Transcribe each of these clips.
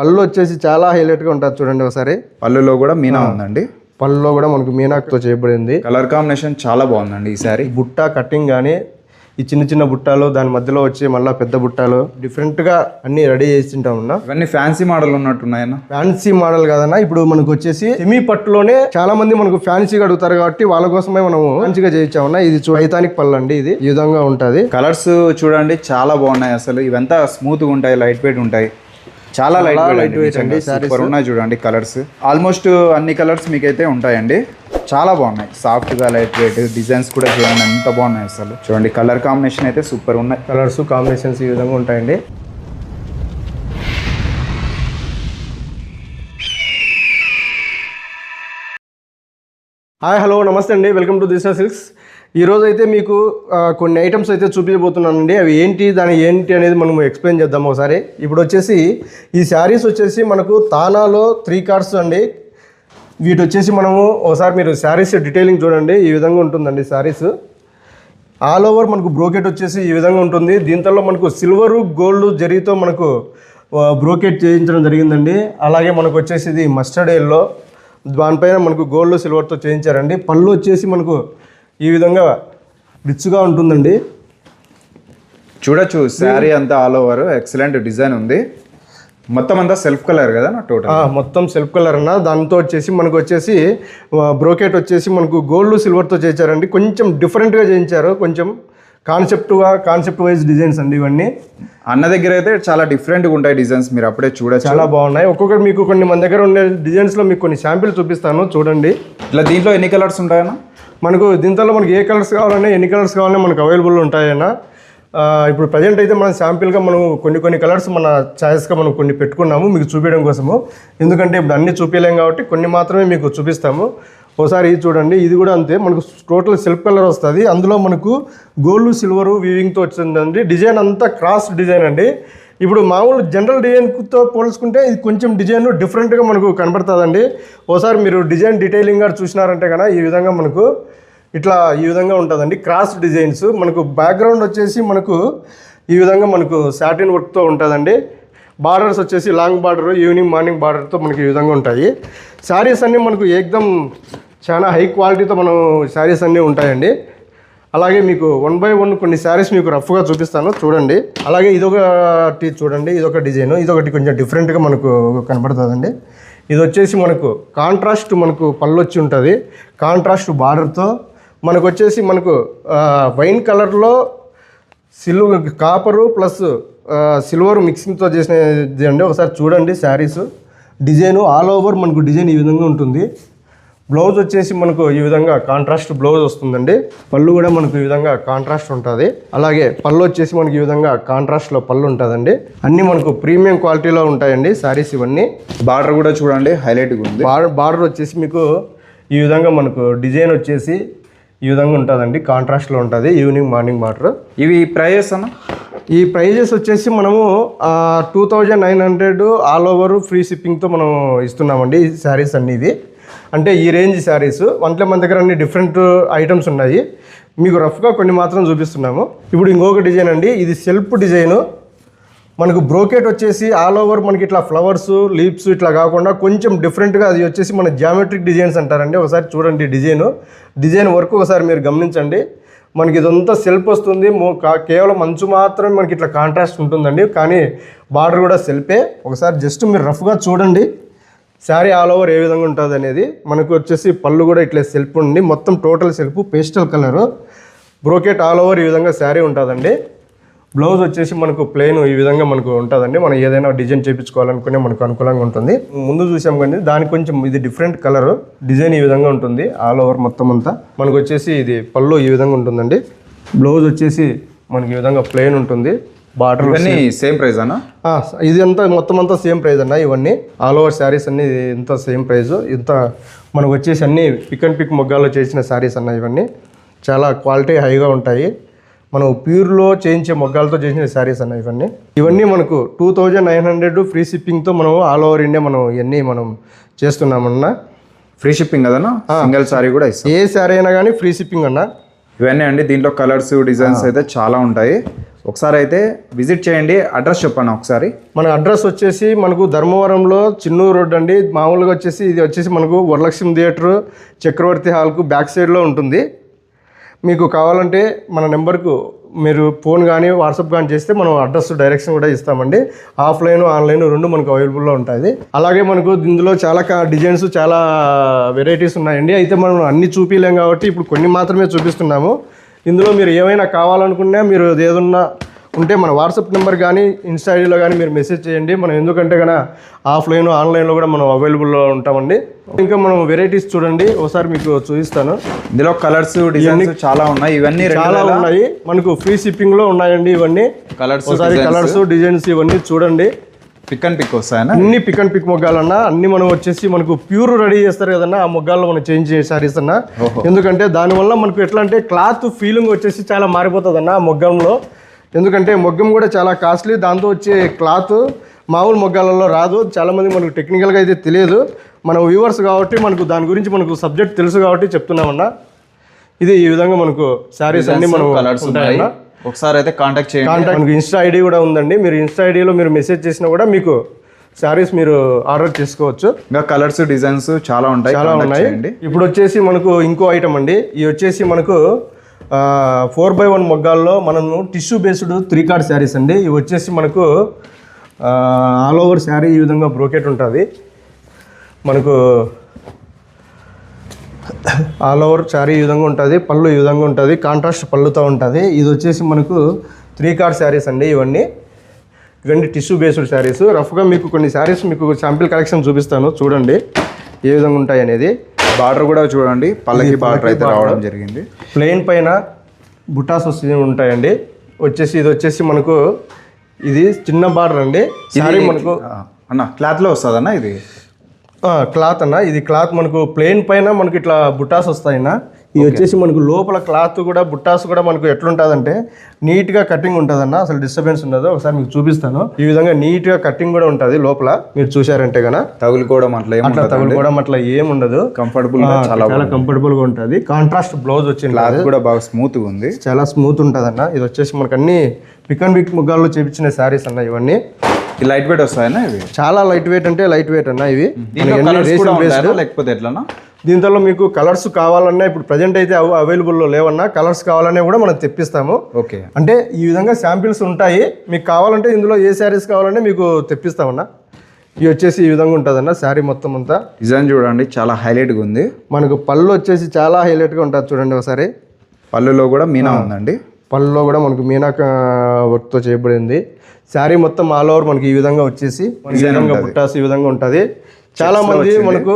పళ్ళు వచ్చేసి చాలా హైలైట్గా ఉంటుంది చూడండి ఒకసారి. పళ్ళులో కూడా మీనా ఉందండి. పళ్ళులో కూడా మనకు మీనాకుతో చేయబడింది. కలర్ కాంబినేషన్ చాలా బాగుందండి ఈ శారీ ఈ బుట్ట కటింగ్ కానీ ఈ చిన్న చిన్న బుట్టాలు దాని మధ్యలో వచ్చి మళ్ళీ పెద్ద బుట్టాలు డిఫరెంట్గా అన్ని రెడీ చేసి ఉంటాం అన్న. ఇవన్నీ ఫ్యాన్సీ మోడల్ ఉన్నట్టున్నాయన్న ఫ్యాన్సీ మోడల్ కాదన్న. ఇప్పుడు మనకు వచ్చేసి సెమీ పట్టులోనే చాలా మంది మనకు ఫ్యాన్సీగా అడుగుతారు కాబట్టి వాళ్ళ కోసమే మనం ఫ్యాన్సీగా చేయించామన్నా ఇది ఐతానిక్ పళ్ళు అండి ఇది. ఈ విధంగా ఉంటుంది. కలర్స్ చూడండి చాలా బాగున్నాయి అసలు. ఇవంతా స్మూత్గా ఉంటాయి లైట్ వెయిట్ ఉంటాయి. చాలా లైట్ light weight అండి సూపర్ ఉన్నాయి చూడండి కలర్స్ ఆల్మోస్ట్ అన్ని కలర్స్ మీకైతే ఉంటాయండి. చాలా బాగున్నాయి. సాఫ్ట్గా లైట్ వెయిట్ డిజైన్స్ కూడా చూడండి ఎంత బాగున్నాయి అసలు. చూడండి కలర్ కాంబినేషన్ అయితే సూపర్ ఉన్నాయి. కలర్స్ కాంబినేషన్స్ ఈ విధంగా ఉంటాయండి. హాయ్ హలో నమస్తే అండి. వెల్కమ్ టు దిశా సిల్క్స్ ఈరోజు అయితే మీకు కొన్ని ఐటమ్స్ అయితే చూపించబోతున్నానండి. అవి ఏంటి దాని ఏంటి అనేది మనం ఎక్స్ప్లెయిన్ చేద్దాం ఒకసారి. ఇప్పుడు వచ్చేసి ఈ శారీస్ వచ్చేసి మనకు తానాలో త్రీ కార్డ్స్ అండి. వీటి వచ్చేసి మనము ఒకసారి మీరు శారీస్ డీటెయిలింగ్ చూడండి. ఈ విధంగా ఉంటుందండి శారీస్ ఆల్ ఓవర్ మనకు బ్రోకెట్ వచ్చేసి ఈ విధంగా ఉంటుంది. దీంట్లో మనకు సిల్వరు గోల్డ్ జరితో మనకు బ్రోకెట్ చేయించడం జరిగిందండి. అలాగే మనకు వచ్చేసి ఇది మస్టర్డ్ ఎల్లో దానిపైన మనకు గోల్డ్ సిల్వర్తో చేయించారండి. పళ్ళు వచ్చేసి మనకు ఈ విధంగా రిచ్గా ఉంటుందండి. చూడొచ్చు శారీ అంతా ఆల్ ఓవర్ ఎక్సలెంట్ డిజైన్ ఉంది. మొత్తం అంతా సెల్ఫ్ కలర్ కదా నా టోటల్ ఆ, మొత్తం సెల్ఫ్ కలర్ అన్న. దాంతో వచ్చేసి మనకు వచ్చేసి బ్రోకెట్ వచ్చేసి మనకు గోల్డ్ సిల్వర్తో చేయించారండి. కొంచెం డిఫరెంట్గా చేయించారు. కొంచెం కాన్సెప్ట్గా కాన్సెప్ట్ వైజ్ డిజైన్స్ అండి ఇవన్నీ. అన్న దగ్గర అయితే చాలా డిఫరెంట్గా ఉంటాయి డిజైన్స్ మీరు అప్పుడే చూడొచ్చు. చాలా బాగున్నాయి. ఒక్కొక్కటి మీకు కొన్ని మన దగ్గర ఉండే డిజైన్స్లో మీకు కొన్ని శాంపిల్ చూపిస్తాను. చూడండి. ఇట్లా దీంట్లో ఎన్ని కలర్స్ ఉంటాయన్నా? మనకు దీంట్లో మనకి ఏ కలర్స్ కావాలన్నా ఎన్ని కలర్స్ కావాలన్నా మనకు అవైలబుల్ ఉంటాయన్న ఇప్పుడు ప్రజెంట్ అయితే మనం శాంపిల్గా మనం కొన్ని కొన్ని కలర్స్ మన ఛాయిస్గా మనం కొన్ని పెట్టుకున్నాము మీకు చూపించడం కోసము. ఎందుకంటే ఇప్పుడు అన్నీ చూపించలేం కాబట్టి కొన్ని మాత్రమే మీకు చూపిస్తాము. ఒకసారి ఇది చూడండి ఇది కూడా అంతే. మనకు టోటల్ సిల్క్ కలర్ వస్తుంది. అందులో మనకు గోల్డ్ సిల్వరు వీవింగ్తో వచ్చిందండి. డిజైన్ అంతా క్రాస్ డిజైన్ అండి. ఇప్పుడు మామూలు జనరల్ డిజైన్తో పోల్చుకుంటే ఇది కొంచెం డిజైన్ డిఫరెంట్గా మనకు కనబడుతుందండి. ఒకసారి మీరు డిజైన్ డీటెయిలింగ్గా చూసినారంటే కనుక ఈ విధంగా మనకు ఇట్లా ఈ విధంగా ఉంటుందండి. క్రాస్ డిజైన్స్ మనకు బ్యాక్గ్రౌండ్ వచ్చేసి మనకు ఈ విధంగా మనకు సాటిన్ వర్క్తో ఉంటుందండి. బార్డర్స్ వచ్చేసి లాంగ్ బార్డర్ ఈవినింగ్ మార్నింగ్ బార్డర్తో మనకి ఈ విధంగా ఉంటాయి. శారీస్ అన్నీ మనకు ఏకదం చాలా హై క్వాలిటీతో మనం శారీస్ అన్నీ ఉంటాయండి. అలాగే మీకు వన్ బై వన్ కొన్ని శారీస్ మీకు రఫ్గా చూపిస్తాను. చూడండి. అలాగే ఇదొకటి చూడండి. ఇదొక డిజైన్. ఇదొకటి కొంచెం డిఫరెంట్గా మనకు కనబడుతుందండి. ఇది వచ్చేసి మనకు కాంట్రాస్ట్ మనకు పళ్ళు వచ్చి ఉంటుంది కాంట్రాస్ట్ బార్డర్తో మనకు వచ్చేసి మనకు వైన్ కలర్లో సిల్వర్ కాపరు ప్లస్ సిల్వర్ మిక్సింగ్తో చేసినది అండి. ఒకసారి చూడండి శారీస్ డిజైన్ ఆల్ ఓవర్ మనకు డిజైన్ ఈ విధంగా ఉంటుంది. బ్లౌజ్ వచ్చేసి మనకు ఈ విధంగా కాంట్రాస్ట్ బ్లౌజ్ వస్తుందండి. పళ్ళు కూడా మనకు ఈ విధంగా కాంట్రాస్ట్ ఉంటుంది. అలాగే పళ్ళు వచ్చేసి మనకి ఈ విధంగా కాంట్రాస్ట్లో పళ్ళు ఉంటుందండి. అన్నీ మనకు ప్రీమియం క్వాలిటీలో ఉంటాయండి శారీస్ ఇవన్నీ. బార్డర్ కూడా చూడండి హైలైట్గా ఉంది. బార్డర్ వచ్చేసి మీకు ఈ విధంగా మనకు డిజైన్ వచ్చేసి ఈ విధంగా ఉంటుందండి. కాంట్రాస్ట్లో ఉంటుంది. Evening morning border. ఇవి ప్రైజెస్ అన్న? ఈ ప్రైజెస్ వచ్చేసి మనము two thousand nine hundred all over free షిప్పింగ్తో మనం ఇస్తున్నామండి ఈ శారీస్ అన్ని ఇవి. అంటే ఈ రేంజ్ శారీస్ అంటే మన దగ్గర అన్ని డిఫరెంట్ ఐటమ్స్ ఉన్నాయి. మీకు రఫ్గా కొన్ని మాత్రం చూపిస్తున్నాము. ఇప్పుడు ఇంకొక డిజైన్ అండి. ఇది సెల్ఫ్ డిజైను మనకు బ్రోకెట్ వచ్చేసి ఆల్ ఓవర్ మనకి ఇట్లా ఫ్లవర్స్ లీప్స్ ఇట్లా కాకుండా కొంచెం డిఫరెంట్గా అది వచ్చేసి మన జామెట్రిక్ డిజైన్స్ అంటారండి. ఒకసారి చూడండి డిజైన్ డిజైన్ వర్క్ ఒకసారి మీరు గమనించండి. మనకి ఇదంతా సెల్ఫ్ వస్తుంది. కేవలం మంచు మాత్రమే మనకి ఇట్లా కాంట్రాస్ట్ ఉంటుందండి. కానీ బార్డర్ కూడా సెల్ఫే ఒకసారి జస్ట్ మీరు రఫ్గా చూడండి. శారీ ఆల్ ఓవర్ ఏ విధంగా ఉంటుంది అనేది మనకు వచ్చేసి పళ్ళు కూడా ఇట్లా సెల్ఫ్ ఉంది మొత్తం total self pastel colour. Brocade all over ఈ విధంగా శారీ ఉంటుందండి. బ్లౌజ్ వచ్చేసి మనకు ప్లెయిన్ ఈ విధంగా మనకు ఉంటుందండి. మనం ఏదైనా డిజైన్ చేయించుకోవాలనుకునే మనకు అనుకూలంగా ఉంటుంది. ముందు చూసాం కానీ దానికి కొంచెం ఇది డిఫరెంట్ కలర్ డిజైన్ ఈ విధంగా ఉంటుంది. ఆల్ ఓవర్ మొత్తం అంతా. మనకు వచ్చేసి ఇది పళ్ళు ఈ విధంగా ఉంటుందండి. బ్లౌజ్ వచ్చేసి మనకి ఈ విధంగా ప్లెయిన్ ఉంటుంది. బార్డర్ ఇవన్నీ సేమ్. ప్రైస్ అన్న ఆ, ఇది అంతా మొత్తం అంతా సేమ్ ప్రైస్ అన్న ఇవన్నీ. ఆల్ ఓవర్ శారీస్ అన్ని ఇంత సేమ్ ప్రైస్ ఇంత మనకు వచ్చేసి అన్ని పిక్ అండ్ పిక్ మొగ్గాల్లో చేసిన శారీస్ అన్న ఇవన్నీ. చాలా క్వాలిటీ హైగా ఉంటాయి. మనం ప్యూర్లో చేయించే మొగ్గాలతో చేసిన శారీస్ అన్న ఇవన్నీ. ఇవన్నీ మనకు two thousand nine hundred free షిప్పింగ్తో మనం ఆల్ ఓవర్ ఇండియా మనం ఇవన్నీ మనం చేస్తున్నామన్నా. ఫ్రీ షిప్పింగ్ కదన్నా? సింగిల్ సారీ కూడా ఇస్తాం. ఏ శారీ అయినా కానీ ఫ్రీ షిప్పింగ్ అన్న. ఇవన్నీ అండి దీంట్లో కలర్స్ డిజైన్స్ అయితే చాలా ఉంటాయి. ఒకసారి అయితే విజిట్ చేయండి అడ్రస్ చెప్పండి ఒకసారి? మన అడ్రస్ వచ్చేసి మనకు ధర్మవరంలో చిన్నూరు రోడ్ అండి. మామూలుగా వచ్చేసి ఇది వచ్చేసి మనకు వరలక్ష్మి థియేటర్ చక్రవర్తి హాల్కు బ్యాక్ సైడ్లో ఉంటుంది. మీకు కావాలంటే మన నెంబర్కు మీరు ఫోన్ కానీ వాట్సాప్ కానీ చేస్తే మనం అడ్రస్ డైరెక్షన్ కూడా ఇస్తామండి. ఆఫ్లైన్ ఆన్లైన్ రెండు మనకు అవైలబుల్లో ఉంటుంది అలాగే మనకు ఇందులో చాలా కా- డిజైన్స్ చాలా వెరైటీస్ ఉన్నాయండి. అయితే మనం అన్ని చూపించలేం కాబట్టి ఇప్పుడు కొన్ని మాత్రమే చూపిస్తున్నాము. ఇందులో మీరు ఏమైనా కావాలనుకున్నా మీరు ఏదన్నా ఉంటే మన వాట్సాప్ నెంబర్ కానీ ఇన్స్టా ఐడిలో కానీ మీరు మెసేజ్ చేయండి. మనం ఎందుకంటే కన్నా ఆఫ్లైన్ ఆన్లైన్లో కూడా మనం అవైలబుల్లో ఉంటామండి. ఇంకా మనం వెరైటీస్ చూడండి. ఒకసారి మీకు చూపిస్తాను. ఇందులో కలర్స్ డిజైన్స్ చాలా ఉన్నాయి. ఇవన్నీ చాలా ఉన్నాయి. మనకు ఫ్రీ షిప్పింగ్లో ఉన్నాయండి ఇవన్నీ. కలర్స్ ఒకసారి కలర్స్ డిజైన్స్ ఇవన్నీ చూడండి. పిక్ అండ్ పిక్ వస్తాయనా? అన్ని పిక్ అండ్ పిక్ మొగ్గాలన్నా అన్ని మనం వచ్చేసి మనకు ప్యూర్ రెడీ చేస్తారు కదన్నా ఆ మొగ్గాల్లో మనం చేంజ్ చేసే సారీస్ అన్న. ఎందుకంటే దానివల్ల మనకు ఎట్లా అంటే క్లాత్ ఫీలింగ్ వచ్చేసి చాలా మారిపోతుంది అన్న ఆ మొగ్గంలో. ఎందుకంటే మొగ్గం కూడా చాలా కాస్ట్లీ దాంతో వచ్చే క్లాత్ మామూలు మొగ్గాలలో రాదు. చాలామంది మనకు టెక్నికల్గా అయితే తెలియదు. మన వ్యూవర్స్ కాబట్టి మనకు దాని గురించి మనకు సబ్జెక్ట్ తెలుసు కాబట్టి చెప్తున్నామన్నా. ఇది ఈ విధంగా మనకు శారీస్ అన్ని మనం కలర్స్ ఉంటాయన్నా. ఒకసారి అయితే కాంటాక్ట్ చేయండి. కాంటాక్ట్ మనకు ఇన్స్టా ఐడి కూడా ఉందండి. మీరు ఇన్స్టా ఐడిలో మీరు మెసేజ్ చేసినా కూడా మీకు శారీస్ మీరు ఆర్డర్ చేసుకోవచ్చు. ఇంకా కలర్స్ డిజైన్స్ చాలా ఉంటాయి. చాలా ఉన్నాయి. ఇప్పుడు వచ్చేసి మనకు ఇంకో ఐటమ్ అండి. ఇది వచ్చేసి మనకు ఫోర్ బై వన్ మొగ్గాల్లో మనము tissue based three card saris అండి. ఇవి వచ్చేసి మనకు ఆల్ ఓవర్ శారీ ఈ విధంగా బ్రోకెట్ ఉంటుంది. మనకు ఆల్ ఓవర్ శారీ ఈ విధంగా ఉంటుంది పళ్ళు ఈ విధంగా ఉంటుంది కాంట్రాస్ట్ పళ్ళుతో ఉంటుంది. ఇది వచ్చేసి మనకు త్రీ కార్డ్ శారీస్ అండి ఇవన్నీ. ఇవన్నీ టిష్యూ బేస్డ్ శారీస్. రఫ్గా మీకు కొన్ని శారీస్ మీకు శాంపిల్ కలెక్షన్ చూపిస్తాను చూడండి. ఏ విధంగా ఉంటాయి అనేది. బార్డర్ కూడా చూడండి పల్లకి బార్డర్ అయితే రావడం జరిగింది. ప్లెయిన్ పైన బుటాస్ వస్తూ ఉంటాయండి. వచ్చేసి ఇది వచ్చేసి మనకు ఇది చిన్న బార్డర్ అండి. శారీ మనకు అన్న క్లాత్లో వస్తుందన్న ఇది? క్లాత్ అన్న. ఇది క్లాత్ మనకు ప్లెయిన్ పైన మనకి ఇట్లా బుట్టాస్ వస్తాయన్న. ఇది వచ్చేసి మనకు లోపల క్లాత్ కూడా బుట్టాస్ కూడా మనకు ఎట్లుంటుందంటే నీట్గా కటింగ్ ఉంటుందన్న. అసలు డిస్టర్బెన్స్ ఉండదు. ఒకసారి మీకు చూపిస్తాను. ఈ విధంగా నీట్గా కటింగ్ కూడా ఉంటుంది లోపల. మీరు చూశారంటే గన తగులుకోవడం అట్లా అట్లా తగులుకోవడం అట్లా ఏం ఉండదు. కంఫర్టబుల్ చాలా కంఫర్టబుల్గా ఉంటుంది. కాంట్రాస్ట్ బ్లౌజ్ వచ్చింది క్లాత్ కూడా బాగా స్మూత్గా ఉంది. చాలా స్మూత్ ఉంటుంది ఇది వచ్చేసి మనకు అన్ని పిక్ అండ్ పిక్ ముగ్గాల్లో చేపించిన శారీస్ అన్న ఇవన్నీ. లైట్ వెయిట్ వస్తాయన్నా ఇవి? చాలా లైట్ వెయిట్ అంటే లైట్ వెయిట్ అన్న ఇవి. లేకపోతే ఎట్లనా దీంట్లో మీకు కలర్స్ కావాలన్నా ఇప్పుడు ప్రజెంట్ అయితే అవైలబుల్లో లేవన్నా కలర్స్ కావాలన్నా కూడా మనం తెప్పిస్తాము. ఓకే. అంటే ఈ విధంగా శాంపిల్స్ ఉంటాయి. మీకు కావాలంటే ఇందులో ఏ శారీస్ కావాలంటే మీకు తెప్పిస్తామన్నా. ఇవి వచ్చేసి ఈ విధంగా ఉంటుందన్న శారీ మొత్తం అంతా. డిజైన్ చూడండి చాలా హైలైట్గా ఉంది. మనకు పళ్ళు వచ్చేసి చాలా హైలైట్గా ఉంటుంది చూడండి ఒకసారి. పళ్ళులో కూడా మీనా ఉందండి. పళ్ళులో కూడా మనకు మీనాక వర్క్తో చేయబడింది. శారీ మొత్తం ఆల్ ఓవర్ మనకి ఈ విధంగా వచ్చేసి ఈ విధంగా బుట్టాస్ ఈ విధంగా ఉంటుంది. చాలా మంది మనకు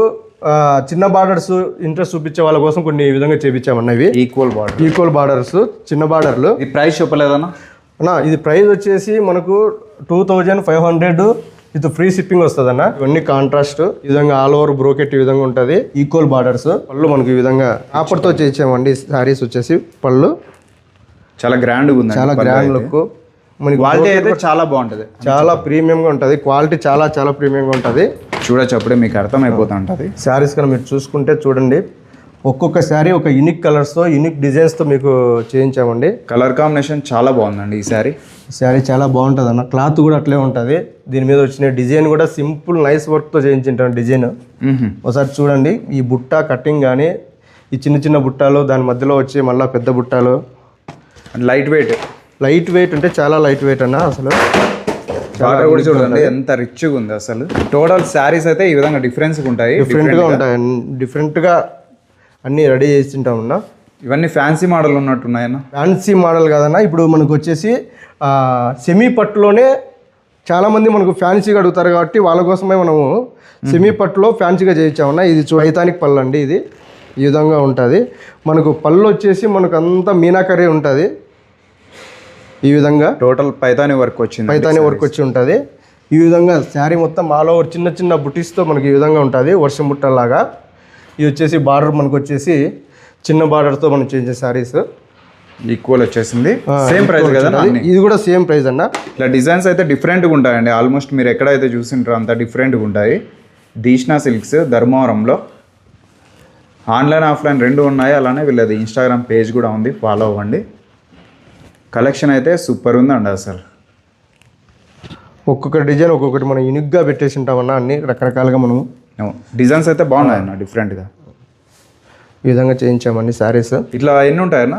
చిన్న బార్డర్స్ ఇంట్రెస్ట్ చూపించే వాళ్ళ కోసం కొన్ని ఈ విధంగా చేపించామన్న ఇవి ఈక్వల్ బార్డర్ ఈక్వల్ బార్డర్స్ చిన్న బార్డర్లు ఈ ప్రైస్ చెప్పలేదన్నా? అన్న ఇది ప్రైస్ వచ్చేసి మనకు టూ థౌజండ్ ఫైవ్ హండ్రెడ్ ఇది ఫ్రీ షిప్పింగ్ వస్తుంది అన్న ఇవన్నీ కాంట్రాస్ట్ ఈ విధంగా ఆల్ ఓవర్ బ్రోకెట్ ఈ విధంగా ఉంటుంది. ఈక్వల్ బార్డర్స్ పళ్ళు మనకు ఈ విధంగా ఆపర్తో చేసామండి శారీస్ వచ్చేసి పళ్ళు. చాలా గ్రాండ్ ఉంది చాలా గ్రాండ్ లుక్ మనకి క్వాలిటీ అయితే చాలా బాగుంటది. చాలా ప్రీమియంగా ఉంటుంది. క్వాలిటీ చాలా చాలా ప్రీమియంగా ఉంటుంది. చూడొచ్చు అప్పుడే మీకు అర్థమైపోతూ ఉంటుంది. శారీస్ కనుక మీరు చూసుకుంటే చూడండి. ఒక్కొక్క శారీ ఒక యూనిక్ కలర్స్తో యూనిక్ డిజైన్స్తో మీకు చేయించామండి. కలర్ కాంబినేషన్ చాలా బాగుందండి ఈ శారీ శారీ చాలా బాగుంటుంది అన్న క్లాత్ కూడా అట్లే ఉంటుంది. దీని మీద వచ్చిన డిజైన్ కూడా సింపుల్ నైస్ వర్క్తో చేయించింటాను డిజైన్ ఒకసారి చూడండి. ఈ బుట్ట కటింగ్ కానీ ఈ చిన్న చిన్న బుట్టాలు దాని మధ్యలో వచ్చి మళ్ళీ పెద్ద బుట్టాలు లైట్ వెయిట్ లైట్ వెయిట్ అంటే చాలా లైట్ వెయిట్ అన్న అసలు. బార్డర్ కూడా చూడండి ఎంత రిచ్గా ఉంది అసలు. టోటల్ శారీస్ అయితే ఈ విధంగా డిఫరెన్స్ ఉంటాయి డిఫరెంట్గా ఉంటాయి. డిఫరెంట్గా అన్నీ రెడీ చేసి ఉంటామన్నా ఇవన్నీ ఫ్యాన్సీ మోడల్ ఉన్నట్టున్నాయన్న ఫ్యాన్సీ మోడల్ కాదన్నా. ఇప్పుడు మనకు వచ్చేసి సెమీ పట్టులోనే చాలామంది మనకు ఫ్యాన్సీగా అడుగుతారు కాబట్టి వాళ్ళ కోసమే మనము సెమీ పట్టులో ఫ్యాన్సీగా చేయించామన్నా ఇది చూ ఐతానిక్ పళ్ళు అండి ఇది. ఈ విధంగా ఉంటుంది. మనకు పళ్ళు వచ్చేసి మనకు అంతా మీనాకరీ ఉంటుంది. ఈ విధంగా టోటల్ పైతాని వర్క్ వచ్చింది పైతాని వర్క్ వచ్చి ఉంటుంది. ఈ విధంగా శారీ మొత్తం ఆల్ ఓవర్ చిన్న చిన్న బుటీస్తో మనకి ఈ విధంగా ఉంటుంది వర్షం బుట్టలాగా ఇది వచ్చేసి బార్డర్ మనకు వచ్చేసి చిన్న బార్డర్తో మనం చేసే శారీస్. ఈక్వల్ వచ్చేసింది. సేమ్ ప్రైస్ కదా ఇది కూడా సేమ్ ప్రైస్ అన్న. ఇట్లా డిజైన్స్ అయితే డిఫరెంట్గా ఉంటాయండి. ఆల్మోస్ట్ మీరు ఎక్కడైతే చూసింటారో అంత డిఫరెంట్గా ఉంటాయి. దీష్ణ సిల్క్స్ ధర్మవరంలో ఆన్లైన్ ఆఫ్లైన్ రెండు ఉన్నాయి. అలానే వీళ్ళది ఇన్స్టాగ్రామ్ పేజ్ కూడా ఉంది. ఫాలో అవ్వండి. కలెక్షన్ అయితే సూపర్ ఉందండి అసలు. ఒక్కొక్క డిజైన్ ఒక్కొక్కటి మనం యూనిక్గా పెట్టేసి ఉంటామన్నా అన్ని రకరకాలుగా మనము డిజైన్స్ అయితే బాగున్నాయి అన్న డిఫరెంట్గా ఈ విధంగా చేయించామండి శారీస్ ఇట్లా ఎన్ని ఉంటాయన్నా?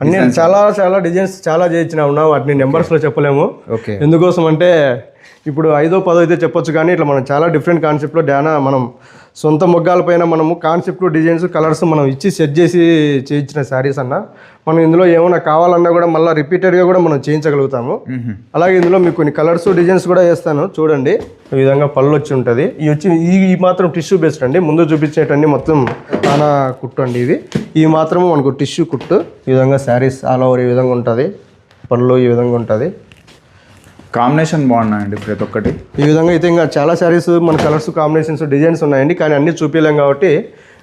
అన్ని చాలా చాలా డిజైన్స్ చాలా చేయించిన ఉన్నా వాటిని నెంబర్స్లో చెప్పలేము. ఓకే. ఎందుకోసం అంటే ఇప్పుడు ఐదో పదో అయితే చెప్పొచ్చు కానీ ఇట్లా మనం చాలా డిఫరెంట్ కాన్సెప్ట్లో డానా మనం సొంత మొగ్గాల పైన మనము కాన్సెప్ట్ డిజైన్స్ కలర్స్ మనం ఇచ్చి సెట్ చేసి చేయించిన శారీస్ అన్న. మనం ఇందులో ఏమైనా కావాలన్నా కూడా మళ్ళీ రిపీటెడ్గా కూడా మనం చేయించగలుగుతాము. అలాగే ఇందులో మీకు కొన్ని కలర్స్ డిజైన్స్ కూడా వేస్తాను. చూడండి. ఈ విధంగా పళ్ళు వచ్చి ఉంటుంది. ఈ వచ్చి ఈ మాత్రం టిష్యూ బేస్డ్ అండి. ముందు చూపించేటన్ని మొత్తం చాలా కుట్టు అండి ఇవి ఈ మాత్రం మనకు టిష్యూ కుట్టు. ఈ విధంగా శారీస్ ఆల్ ఓవర్ ఈ విధంగా ఉంటుంది. పళ్ళు ఈ విధంగా ఉంటుంది. కాంబినేషన్ బాగున్నాయండి ప్రతి ఒక్కటి. ఈ విధంగా అయితే ఇంకా చాలా శారీస్ మన కలర్స్ కాంబినేషన్స్ డిజైన్స్ ఉన్నాయండి. కానీ అన్నీ చూపించలేం కాబట్టి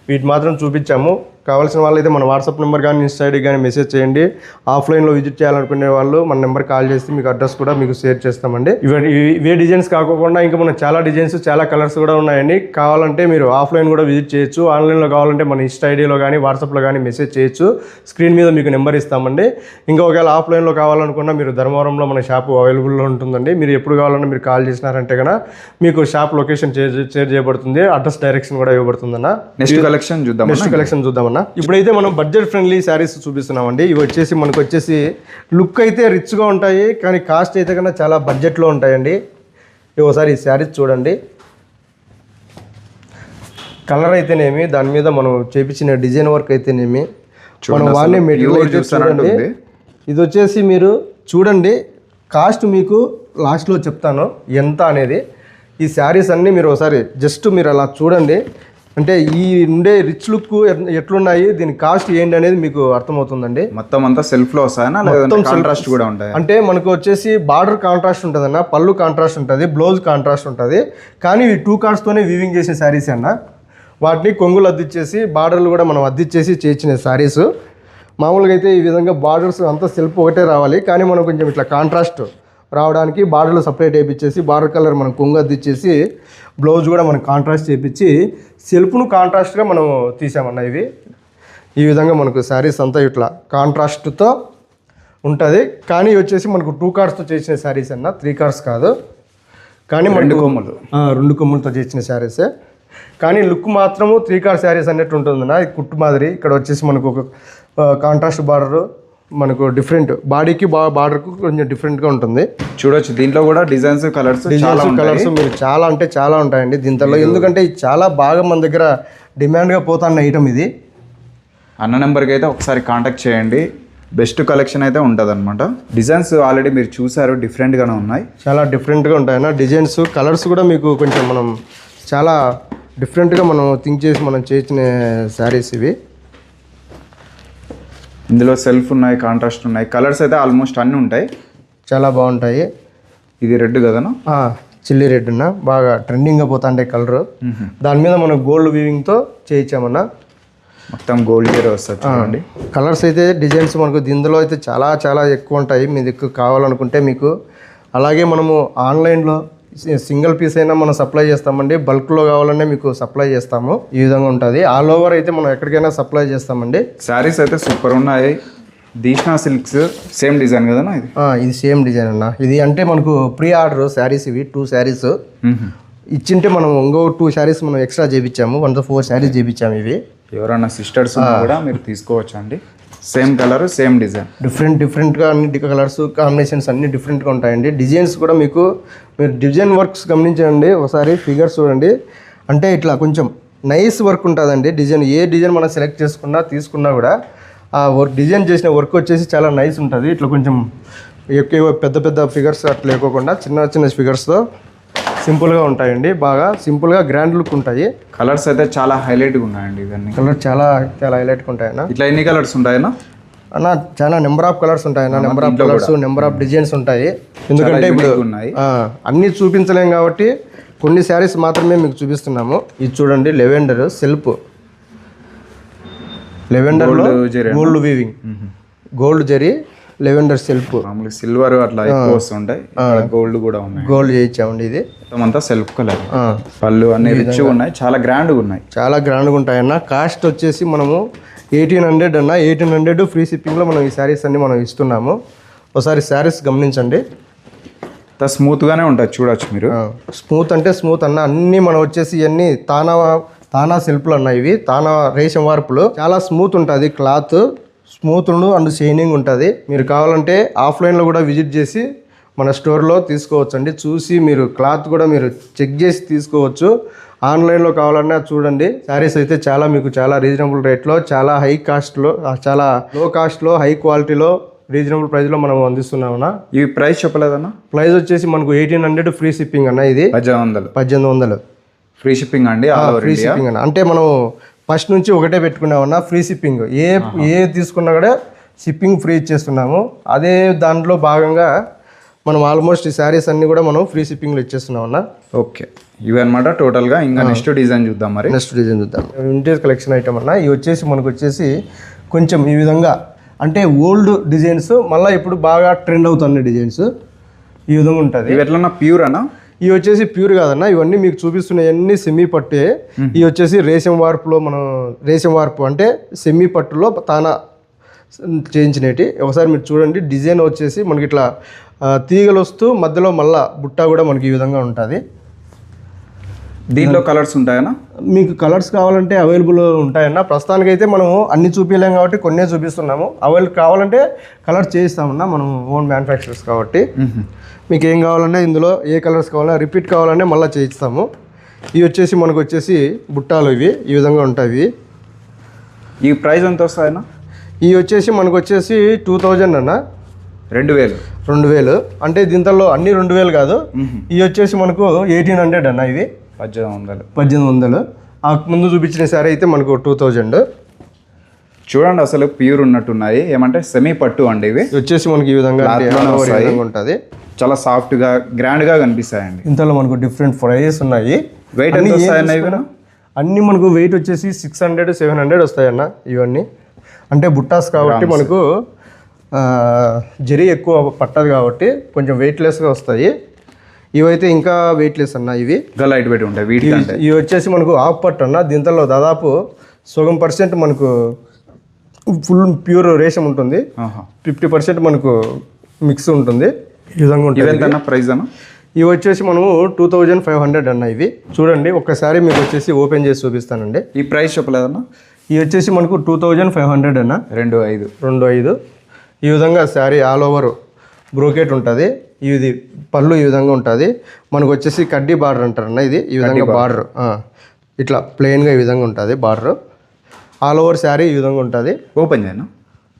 వీటి మాత్రం చూపించాము. కావాల్సిన వాళ్ళు అయితే మన వాట్సాప్ నెంబర్ కానీ ఇన్స్టా ఐడి కానీ మెసేజ్ చేయండి. ఆఫ్లైన్లో విజిట్ చేయాలనుకునే వాళ్ళు మన నెంబర్ కాల్ చేసి మీకు అడ్రస్ కూడా మీకు షేర్ చేస్తామండి. ఇవి ఇవి- డిజైన్స్ కాకుండా ఇంకా మన చాలా డిజైన్స్ చాలా కలర్స్ కూడా ఉన్నాయండి. కావాలంటే మీరు ఆఫ్లైన్ కూడా విజిట్ చేయొచ్చు. ఆన్లైన్లో కావాలంటే మన ఇన్స్టా ఐడిలో కానీ వాట్సాప్లో కానీ మెసేజ్ చేయొచ్చు. స్క్రీన్ మీద మీకు నెంబర్ ఇస్తామండి. ఇంకా ఒకవేళ ఆఫ్లైన్లో కావాలనుకున్నా మీరు ధర్మవరంలో మన షాప్ అవైలబుల్లో ఉంటుందండి. మీరు ఎప్పుడు కావాలన్నా మీరు కాల్ చేసినారంటే కనుక మీకు షాప్ లొకేషన్ షేర్ చేయబడుతుంది. అడ్రస్ డైరెక్షన్ కూడా ఇవ్వబడుతుందన్న. నెక్స్ట్ కలెక్షన్ చూద్దాం నెక్స్ట్ కలెక్షన్ చూద్దామన్నా ఇప్పుడైతే మనం బడ్జెట్ ఫ్రెండ్లీ శారీస్ చూపిస్తున్నామండి. ఇవి వచ్చేసి మనకు వచ్చేసి లుక్ అయితే రిచ్గా ఉంటాయి కానీ కాస్ట్ అయితే కన్నా చాలా బడ్జెట్లో ఉంటాయండి. ఒకసారి ఈ శారీస్ చూడండి. కలర్ అయితేనేమి దాని మీద మనం చేపించిన డిజైన్ వర్క్ అయితేనేమి మనం వాడిన మెటీరియల్ చూడండి. ఇది వచ్చేసి మీరు చూడండి కాస్ట్ మీకు లాస్ట్లో చెప్తాను ఎంత అనేది. ఈ శారీస్ అన్నీ మీరు ఒకసారి జస్ట్ మీరు అలా చూడండి. అంటే ఈ ఉండే రిచ్ లుక్ ఎట్లున్నాయి? దీని కాస్ట్ ఏంటి అనేది మీకు అర్థమవుతుందండి. మొత్తం అంతా సెల్ఫ్లో లేదంటే కాంట్రాస్ట్ కూడా ఉంటాయి? అంటే మనకు వచ్చేసి బార్డర్ కాంట్రాస్ట్ ఉంటుంది అన్న పళ్ళు కాంట్రాస్ట్ ఉంటుంది బ్లౌజ్ కాంట్రాస్ట్ ఉంటుంది. కానీ ఈ టూ కార్డ్స్తోనే వీవింగ్ చేసే శారీస్ అన్న. వాటిని కొంగులు అద్దిచ్చేసి బార్డర్లు కూడా మనం అద్దిచ్చేసి చేసిన శారీస్ మామూలుగా అయితే ఈ విధంగా బార్డర్స్ అంతా సెల్ఫ్ ఒకటే రావాలి. కానీ మనం కొంచెం ఇట్లా కాంట్రాస్ట్ రావడానికి బార్డర్లు సపరేట్ వేయించేసి బార్డర్ కలర్ మనం కొంగు అద్దిచ్చేసి బ్లౌజ్ కూడా మనం కాంట్రాస్ట్ చేపించి సెల్ఫ్ను కాంట్రాస్ట్గా మనం తీసామన్న ఇవి ఈ విధంగా మనకు శారీస్ అంతా ఇట్లా కాంట్రాస్ట్తో ఉంటుంది. కానీ వచ్చేసి మనకు టూ కార్డ్స్తో చేసిన శారీస్ అన్న త్రీ కార్డ్స్ కాదు. కానీ రెండు కొమ్ములు. రెండు కొమ్ములతో చేసిన శారీసే. కానీ లుక్ మాత్రము త్రీ కార్ శారీస్ అన్నట్టు ఉంటుందన్న ఇది కుట్టు మాదిరి. ఇక్కడ వచ్చేసి మనకు ఒక కాంట్రాస్ట్ బార్డర్. మనకు డిఫరెంట్ బాడీకి బా బార్డర్కు కొంచెం డిఫరెంట్గా ఉంటుంది. చూడొచ్చు. దీంట్లో కూడా డిజైన్స్ కలర్స్ చాలా కలర్స్ మీరు చాలా అంటే చాలా ఉంటాయండి. దీంట్లో ఎందుకంటే చాలా బాగా మన దగ్గర డిమాండ్గా పోతున్న ఐటమ్ ఇది. అన్న నెంబర్కి అయితే ఒకసారి కాంటాక్ట్ చేయండి. బెస్ట్ కలెక్షన్ అయితే ఉంటుంది అనమాట డిజైన్స్ ఆల్రెడీ మీరు చూసారు డిఫరెంట్గానే ఉన్నాయి. చాలా డిఫరెంట్గా ఉంటాయన్న డిజైన్స్ కలర్స్ కూడా మీకు కొంచెం మనం చాలా డిఫరెంట్గా మనం థింక్ చేసి మనం చేసిన శారీస్ ఇవి. ఇందులో సెల్ఫ్ ఉన్నాయి కాంట్రాస్ట్ ఉన్నాయి కలర్స్ అయితే ఆల్మోస్ట్ అన్నీ ఉంటాయి. చాలా బాగుంటాయి. ఇది రెడ్ కదనా? చిల్లీ రెడ్ అన్న. బాగా ట్రెండింగ్గా పోతాండే కలర్. దాని మీద మనం గోల్డ్ వీవింగ్తో చేయించామన్న. మొత్తం గోల్డ్ జరీ వస్తుంది చూడండి. కలర్స్ అయితే డిజైన్స్ మనకు దీనిలో అయితే చాలా చాలా ఎక్కువ ఉంటాయి. మీ దిక్కు కావాలనుకుంటే మీకు. అలాగే మనము ఆన్లైన్లో సింగిల్ పీస్ అయినా మనం సప్లై చేస్తామండి. బల్క్లో కావాలనే మీకు సప్లై చేస్తాము. ఈ విధంగా ఉంటుంది. ఆల్ ఓవర్ అయితే మనం ఎక్కడికైనా సప్లై చేస్తామండి. శారీస్ అయితే సూపర్ ఉన్నాయి. దీష్నా సిల్క్స్ సేమ్ డిజైన్ కదనా ఇది? సేమ్ డిజైన్ అన్న. ఇది అంటే మనకు ప్రీ ఆర్డర్ శారీస్ ఇవి టూ శారీస్. ఇచ్చింటే మనం ఇంకో టూ శారీస్ మనం ఎక్స్ట్రా చేయించాము వన్ ఫోర్ శారీస్ చేయించాము ఇవి. ఎవరైనా సిస్టర్స్ కూడా మీరు తీసుకోవచ్చు అండి same colour same design different డిఫరెంట్గా అన్ని కలర్స్ కాంబినేషన్స్ అన్ని డిఫరెంట్గా ఉంటాయండి. డిజైన్స్ కూడా మీకు మీరు డిజైన్ వర్క్స్ గమనించండి ఒకసారి ఫిగర్స్ చూడండి. అంటే ఇట్లా కొంచెం నైస్ వర్క్ ఉంటుందండి డిజైన్ ఏ డిజైన్ మనం సెలెక్ట్ చేసుకున్నా తీసుకున్నా కూడా ఆ వర్క్ డిజైన్ చేసిన వర్క్ వచ్చేసి చాలా నైస్ ఉంటుంది. ఇట్లా కొంచెం ఎక్కువ పెద్ద పెద్ద ఫిగర్స్ అట్లా లేకోకుండా చిన్న చిన్న ఫిగర్స్తో సింపుల్గా ఉంటాయండి. బాగా సింపుల్గా గ్రాండ్ లుక్ ఉంటాయి. కలర్స్ అయితే చాలా హైలైట్గా ఉన్నాయండి ఇవన్నీ. కలర్ చాలా చాలా హైలైట్గా ఉంటాయన్న. ఇట్లా ఎన్ని కలర్స్ ఉంటాయన్నా? అన్న చాలా నెంబర్ ఆఫ్ కలర్స్ ఉంటాయి అన్న number of colours number of designs ఉంటాయి. ఎందుకంటే ఇప్పుడు అన్నీ చూపించలేం కాబట్టి కొన్ని శారీస్ మాత్రమే మీకు చూపిస్తున్నాము. ఇది చూడండి lavender self లెవెండర్లో zari gold weaving gold zari lavender self silver అట్లా ఎక్కువ వస్తుంటాయి. గోల్డ్ కూడా ఉన్నాయి. గోల్డ్ చేయించామండి ఇది. మొత్తం అంతా సెల్ఫ్ కలర్. పళ్ళు అన్ని రిచ్గా ఉన్నాయి. చాలా గ్రాండ్గా ఉన్నాయి. చాలా గ్రాండ్గా ఉంటాయన్న. కాస్ట్ వచ్చేసి మనము ఎయిటీన్ హండ్రెడ్ అన్న. ఎయిటీన్ హండ్రెడ్ ఫ్రీ షిప్పింగ్లో మనం ఈ శారీస్ అన్ని మనం ఇస్తున్నాము. ఒకసారి శారీస్ గమనించండి. స్మూత్గానే ఉంటుంది చూడొచ్చు మీరు. స్మూత్ అంటే స్మూత్ అన్న. అన్నీ మనం వచ్చేసి ఇవన్నీ తానా తానా సెల్ఫ్లు అన్న ఇవి. తానా రేషం వార్పులు. చాలా స్మూత్ ఉంటుంది క్లాత్. స్మూత్ అండ్ షైనింగ్ ఉంటుంది. మీరు కావాలంటే ఆఫ్లైన్లో కూడా విజిట్ చేసి మన స్టోర్లో తీసుకోవచ్చు అండి చూసి మీరు క్లాత్ కూడా మీరు చెక్ చేసి తీసుకోవచ్చు. ఆన్లైన్లో కావాలన్నా చూడండి. శారీస్ అయితే చాలా మీకు చాలా రీజనబుల్ రేట్లో చాలా హై కాస్ట్లో చాలా లో కాస్ట్లో హై క్వాలిటీలో రీజనబుల్ ప్రైస్లో మనం అందిస్తున్నామన్నా. ఇవి ప్రైస్ చెప్పలేదన్నా? ప్రైస్ వచ్చేసి మనకు ఎయిటీన్ హండ్రెడ్ ఫ్రీ షిప్పింగ్ అన్న ఇది. పద్దెనిమిది వందలు. పద్దెనిమిది వందలు. ఫ్రీ షిప్పింగ్ అండి ఫ్రీ షిప్పింగ్ అన్న. అంటే మనం ఫస్ట్ నుంచి ఒకటే పెట్టుకున్నామన్నా ఫ్రీ షిప్పింగ్. ఏ ఏ తీసుకున్నా కూడా షిప్పింగ్ ఫ్రీ ఇచ్చేస్తున్నాము. అదే దాంట్లో భాగంగా మనం ఆల్మోస్ట్ ఈ శారీస్ అన్ని కూడా మనం ఫ్రీ షిప్పింగ్లో ఇచ్చేస్తున్నాం అన్న. ఓకే. ఇవి అనమాట టోటల్గా. ఇంకా నెక్స్ట్ డిజైన్ చూద్దాం మరి. నెక్స్ట్ డిజైన్ చూద్దాం. వింటేజ్ కలెక్షన్ ఐటమ్ అన్న. ఇవి వచ్చేసి మనకు వచ్చేసి కొంచెం ఈ విధంగా అంటే ఓల్డ్ డిజైన్స్ మళ్ళీ ఇప్పుడు బాగా ట్రెండ్ అవుతున్న డిజైన్స్ ఈ విధంగా ఉంటుంది. ఇవి ఎట్లన్నా ప్యూర్ అన్నా ఇవి వచ్చేసి ప్యూర్ కాదన్న. ఇవన్నీ మీకు చూపిస్తున్నవన్నీ సెమీ పట్టే ఇవి వచ్చేసి రేషం వార్పులో మనం రేషం వార్పు అంటే సెమీ పట్టులో తానా చేయించినవి. ఒకసారి మీరు చూడండి డిజైన్ వచ్చేసి మనకి ఇట్లా తీగలు వస్తూ మధ్యలో మళ్ళా బుట్ట కూడా మనకి ఈ విధంగా ఉంటుంది. దీంట్లో కలర్స్ ఉంటాయనా? మీకు కలర్స్ కావాలంటే అవైలబుల్ ఉంటాయన్న. ప్రస్తుతానికైతే మనము అన్ని చూపించలేం కాబట్టి కొన్నే చూపిస్తున్నాము. అవైల్ కావాలంటే కలర్ చేయిస్తామన్నా మనం ఓన్ మ్యానుఫ్యాక్చరర్స్ కాబట్టి. మీకు ఏం కావాలన్నా ఇందులో ఏ కలర్స్ కావాలన్నా రిపీట్ కావాలన్నా మళ్ళీ చేయిస్తాము. ఇవి వచ్చేసి మనకు వచ్చేసి బుట్టాలు ఇవి. ఈ విధంగా ఉంటాయి ఈ ప్రైస్ ఎంత వస్తాయన్నా? ఇవి వచ్చేసి మనకు వచ్చేసి టూ థౌజండ్ అన్న. రెండు వేలు. రెండు వేలు. అంటే దీంట్లో అన్ని రెండు వేలు కాదు. ఇవి వచ్చేసి మనకు ఎయిటీన్ హండ్రెడ్ అన్న ఇవి. పద్దెనిమిది వందలు. పద్దెనిమిది వందలు. ఆ ముందు చూపించిన సారీ అయితే మనకు టూ థౌజండ్. చూడండి అసలు ప్యూర్ ఉన్నట్టున్నాయి. ఏమంటే సెమీ పట్టు అండి ఇవి. వచ్చేసి మనకి ఈ విధంగా ఉంటుంది. చాలా సాఫ్ట్గా గ్రాండ్గా కనిపిస్తాయండి. ఇంతలో మనకు డిఫరెంట్ ప్రైజెస్ ఉన్నాయి. వెయిట్ అన్ని వస్తాయన్న? అన్ని మనకు వెయిట్ వచ్చేసి సిక్స్ హండ్రెడ్ సెవెన్ హండ్రెడ్ వస్తాయన్న ఇవన్నీ. అంటే బుట్టాస్ కాబట్టి మనకు జరీ ఎక్కువ పట్టదు కాబట్టి కొంచెం వెయిట్లెస్గా వస్తాయి. ఇవైతే ఇంకా వెయిట్లెస్ అన్న ఇవి. ఇంకా లైట్ వెయిట్ ఉంటాయి ఇవి వచ్చేసి మనకు ఆఫ్ పట్టు అన్న దీంట్లో దాదాపు సగం పర్సెంట్ మనకు ఫుల్ ప్యూర్ రేషం ఉంటుంది. ఫిఫ్టీ పర్సెంట్ మనకు మిక్స్ ఉంటుంది. ఈ విధంగా ఉంటుంది ప్రైస్ అన్న ఇవి వచ్చేసి మనము టూ థౌజండ్ ఫైవ్ హండ్రెడ్ అన్న ఇవి. చూడండి ఒక్కసారి మీకు వచ్చేసి ఓపెన్ చేసి చూపిస్తానండి. ఈ ప్రైస్ చెప్పలేదన్నా? ఇవి వచ్చేసి మనకు టూ థౌజండ్ ఫైవ్ హండ్రెడ్ అన్న. రెండు ఐదు. రెండు ఐదు. ఈ విధంగా శారీ ఆల్ ఓవర్ బ్రోకెట్ ఉంటుంది. ఇది పళ్ళు ఈ విధంగా ఉంటుంది. మనకు వచ్చేసి కడ్డీ బార్డర్ అంటారన్న ఇది. ఈ విధంగా బార్డర్. ఇట్లా ప్లెయిన్గా ఈ విధంగా ఉంటుంది బార్డర్. ఆల్ ఓవర్ శారీ ఈ విధంగా ఉంటుంది. ఓపెన్ చేయను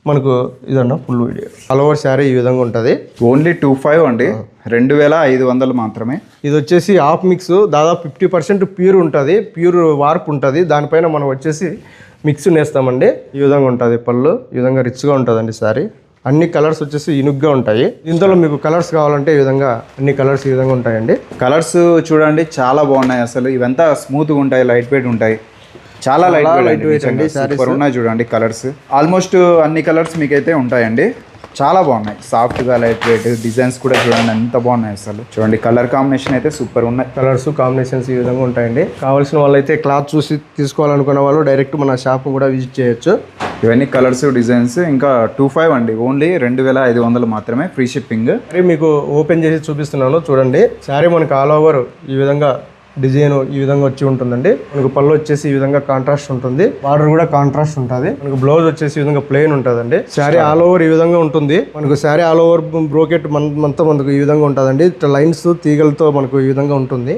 మనకు ఇదన్న full video all over sari ఈ విధంగా ఉంటుంది. ఓన్లీ టూ ఫైవ్ అండి. రెండు వేల ఐదు వందలు మాత్రమే. ఇది వచ్చేసి హాఫ్ మిక్స్ దాదాపు ఫిఫ్టీ పర్సెంట్ ప్యూర్ ఉంటుంది. ప్యూర్ వార్ప్ ఉంటుంది. దానిపైన మనం వచ్చేసి మిక్స్ నేస్తామండి. ఈ విధంగా ఉంటుంది పళ్ళు. ఈ విధంగా రిచ్గా ఉంటుందండి సారీ అన్ని కలర్స్ వచ్చేసి ఇనుగ్గా ఉంటాయి. దీంట్లో మీకు కలర్స్ కావాలంటే ఈ విధంగా అన్ని కలర్స్ ఈ విధంగా ఉంటాయండి. కలర్స్ చూడండి చాలా బాగున్నాయి అసలు. ఇవంతా స్మూత్గా ఉంటాయి లైట్ వెయిట్ ఉంటాయి. చాలా లైట్ వెయిట్ అండి సూపర్ ఉన్నాయి చూడండి కలర్స్. ఆల్మోస్ట్ అన్ని కలర్స్ మీకైతే ఉంటాయండి. చాలా బాగున్నాయి. సాఫ్ట్గా లైట్ వెయిట్ డిజైన్స్ కూడా చూడండి ఎంత బాగున్నాయి అసలు. చూడండి కలర్ కాంబినేషన్ అయితే సూపర్ ఉన్నాయి. కలర్స్ కాంబినేషన్స్ ఈ విధంగా ఉంటాయండి. కావాల్సిన వాళ్ళైతే క్లాత్ చూసి తీసుకోవాలనుకున్న వాళ్ళు డైరెక్ట్ మన షాప్ కూడా విజిట్ చేయొచ్చు. ఇవన్నీ కలర్స్ డిజైన్స్ ఇంకా టూ ఫైవ్ అండి. ఓన్లీ రెండు వేల ఐదు వందలు మాత్రమే ఫ్రీ షిప్పింగ్ మరి మీకు ఓపెన్ చేసి చూపిస్తున్నాను చూడండి. శారీ మనకు ఆల్ ఓవర్ ఈ విధంగా డిజైన్ ఈ విధంగా వచ్చి ఉంటుందండి. మనకు పళ్ళు వచ్చేసి ఈ విధంగా కాంట్రాస్ట్ ఉంటుంది. బార్డర్ కూడా కాంట్రాస్ట్ ఉంటుంది. మనకు బ్లౌజ్ వచ్చేసి ఈ విధంగా ప్లెయిన్ ఉంటుందండి. శారీ ఆల్ ఓవర్ ఈ విధంగా ఉంటుంది. మనకు శారీ ఆల్ ఓవర్ బ్రోకెట్ మనతో మనకు ఈ విధంగా ఉంటుందండి. లైన్స్ తీగలతో మనకు ఈ విధంగా ఉంటుంది.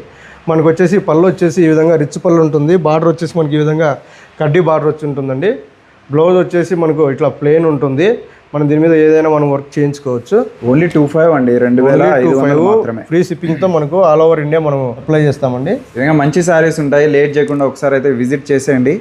మనకు వచ్చేసి పళ్ళు వచ్చేసి ఈ విధంగా రిచ్ పళ్ళు ఉంటుంది. బార్డర్ వచ్చేసి మనకి ఈ విధంగా కడ్డీ బార్డర్ వచ్చి ఉంటుందండి. బ్లౌజ్ వచ్చేసి మనకు ఇట్లా ప్లెయిన్ ఉంటుంది. మనం దీని మీద ఏదైనా మనం వర్క్ చేయించుకోవచ్చు. ఓన్లీ టూ ఫైవ్ అండి. రెండు వేల ఫ్రీ షిప్పింగ్తో మనకు ఆల్ ఓవర్ ఇండియా మనం అప్లై చేస్తామండి. మంచి శారీస్ ఉంటాయి. లేట్ చేయకుండా ఒకసారి అయితే విజిట్ చేసేయండి.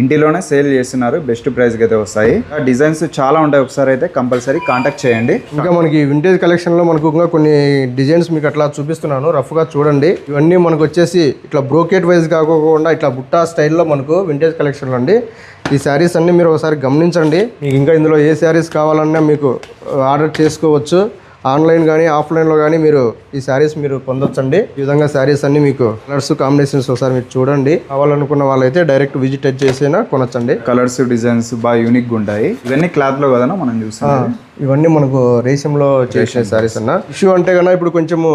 ఇంటిలోనే సేల్ చేస్తున్నారు. బెస్ట్ ప్రైస్కి అయితే వస్తాయి డిజైన్స్ చాలా ఉంటాయి. ఒకసారి అయితే కంపల్సరీ కాంటాక్ట్ చేయండి. ఇంకా మనకి వింటేజ్ కలెక్షన్లో మనకు ఇంకా కొన్ని డిజైన్స్ మీకు అట్లా చూపిస్తున్నాను. రఫ్గా చూడండి. ఇవన్నీ మనకు వచ్చేసి ఇట్లా బ్రోకెట్ వైజ్ కాకోకుండా ఇట్లా బుట్టా స్టైల్లో మనకు వింటేజ్ కలెక్షన్లు అండి. ఈ శారీస్ అన్ని మీరు ఒకసారి గమనించండి. మీకు ఇంకా ఇందులో ఏ శారీస్ కావాలన్నా మీకు ఆర్డర్ చేసుకోవచ్చు. ఆన్లైన్ కానీ ఆఫ్లైన్లో కానీ మీరు ఈ శారీస్ మీరు పొందొచ్చండి. ఈ విధంగా శారీస్ అన్ని మీకు కలర్స్ కాంబినేషన్స్ ఒకసారి మీరు చూడండి. కావాలనుకున్న వాళ్ళైతే డైరెక్ట్ విజిట్ చేసైనా కొనొచ్చండి. కలర్స్ డిజైన్స్ బాగా యూనిక్గా ఉంటాయి. ఇవన్నీ క్లాత్లో కదా మనం చూస్తాం ఇవన్నీ మనకు రేషంలో చేసిన శారీస్ అన్న. ఇష్యూ అంటే కన్నా ఇప్పుడు కొంచెము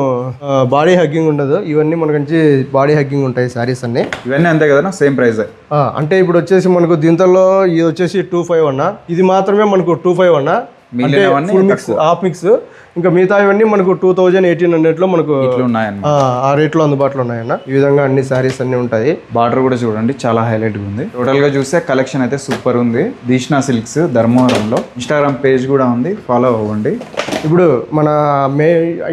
బాడీ హగ్గింగ్ ఉండదు. ఇవన్నీ మనకు బాడీ హగ్గింగ్ ఉంటాయి శారీస్ అన్ని. ఇవన్నీ అంతే కదా సేమ్ ప్రైస్ అంటే ఇప్పుడు వచ్చేసి మనకు దీంట్లో ఇది వచ్చేసి టూ ఫైవ్ అన్న. ఇది మాత్రమే మనకు టూ ఫైవ్ అన్న. అంటే మిక్స్ హాఫ్ మిక్స్ ఇంకా మిగతా ఇవన్నీ మనకు టూ థౌజండ్ ఎయిటీన్ హండ్రెడ్లో మనకు ఆ, రేట్లో అందుబాటులో ఉన్నాయన్న. ఈ విధంగా అన్ని శారీస్ అన్ని ఉంటాయి. బార్డర్ కూడా చూడండి చాలా హైలైట్ ఉంది. టోటల్గా చూస్తే కలెక్షన్ అయితే సూపర్ ఉంది. దీష్ణా సిల్క్స్ ధర్మవరంలో ఇన్స్టాగ్రామ్ పేజ్ కూడా ఉంది ఫాలో అవ్వండి. ఇప్పుడు మన మే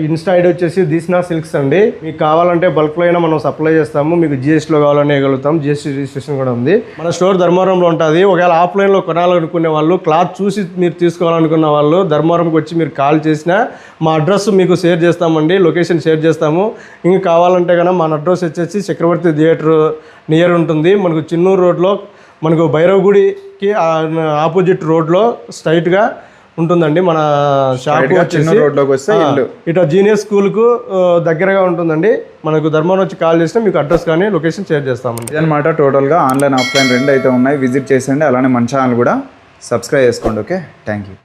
ఇన్స్టా ఐడి వచ్చేసి దీస్నా సిల్క్స్ అండి. మీకు కావాలంటే బల్క్లో అయినా మనం సప్లై చేస్తాము. మీకు జిఎస్టీలో కావాలని వేయగలుగుతాం జిఎస్టీ రిజిస్ట్రేషన్ కూడా ఉంది. మన స్టోర్ ధర్మవరంలో ఉంటుంది. ఒకవేళ ఆఫ్లైన్లో కొనాలనుకునే వాళ్ళు క్లాత్ చూసి మీరు తీసుకోవాలనుకున్న వాళ్ళు ధర్మవరంకి వచ్చి మీరు కాల్ చేసినా మా అడ్రస్ మీకు షేర్ చేస్తామండి లొకేషన్ షేర్ చేస్తాము. ఇంకా కావాలంటే కనుక మన అడ్రస్ వచ్చేసి చక్రవర్తి థియేటర్ నియర్ ఉంటుంది. మనకు చిన్నూరు రోడ్లో మనకు భైరవ్ గుడికి ఆపోజిట్ రోడ్లో స్ట్రైట్గా ఉంటుందండి మన షాప్ చిన్న రోడ్లోకి వస్తే ఇటు జీనియస్ స్కూల్కు దగ్గరగా ఉంటుందండి. మనకు ధర్మవరం వచ్చి కాల్ చేసినా మీకు అడ్రస్ కానీ లొకేషన్ షేర్ చేస్తామండి. ఇదనమాట టోటల్గా ఆన్లైన్ ఆఫ్లైన్ రెండు అయితే ఉన్నాయి. విజిట్ చేసేయండి. అలానే మన ఛానల్ కూడా సబ్స్క్రైబ్ చేసుకోండి. ఓకే? Thank you.